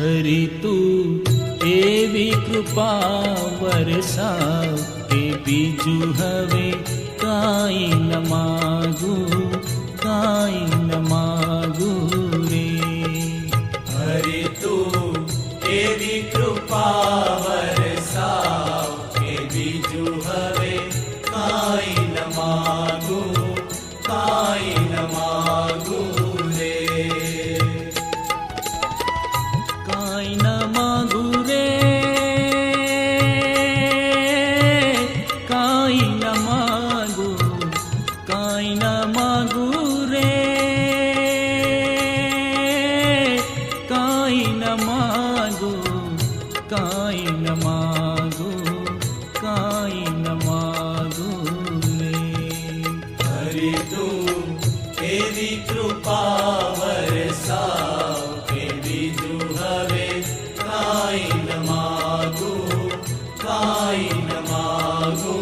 हरि तु देवि कृपा वरसा ते बीजु हवे काई नमा ಮಾಯಿನ ಮಗುರೇ ಕಾಯಿನ ಮಾಗು ಕಾಯಿನ ಮಾಗು ಕಾಯಿನ ಮಾಗು ಹರಿ ತು ತೇರಿ ಕೃಪಾ ವರಸಾ ಕಾಯಿನ ಮಾಗು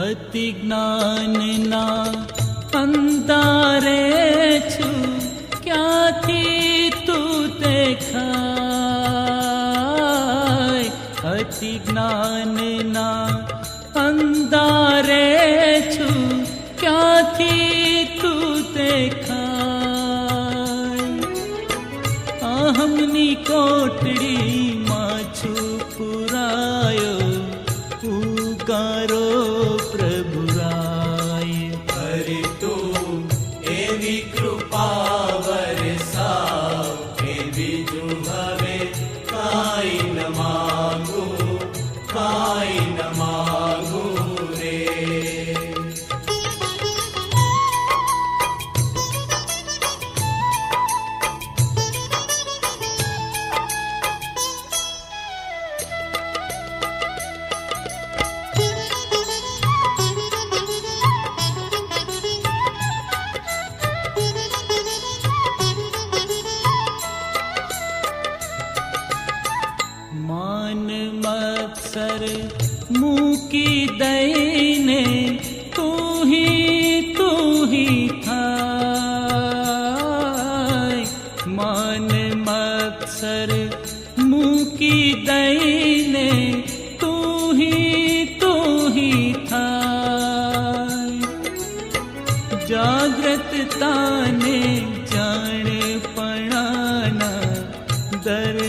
अति ज्ञान ना अंतारे छु क्या थी तू देखा अति ज्ञान ना अंतारे छु क्या थी तू देखा अहम निकोटड़ी मत्सर मुँह की तू ही तू ही था मन मत्सर मुँह की दयने तू ही तू ही था जागृत ताने जाने पणाना दर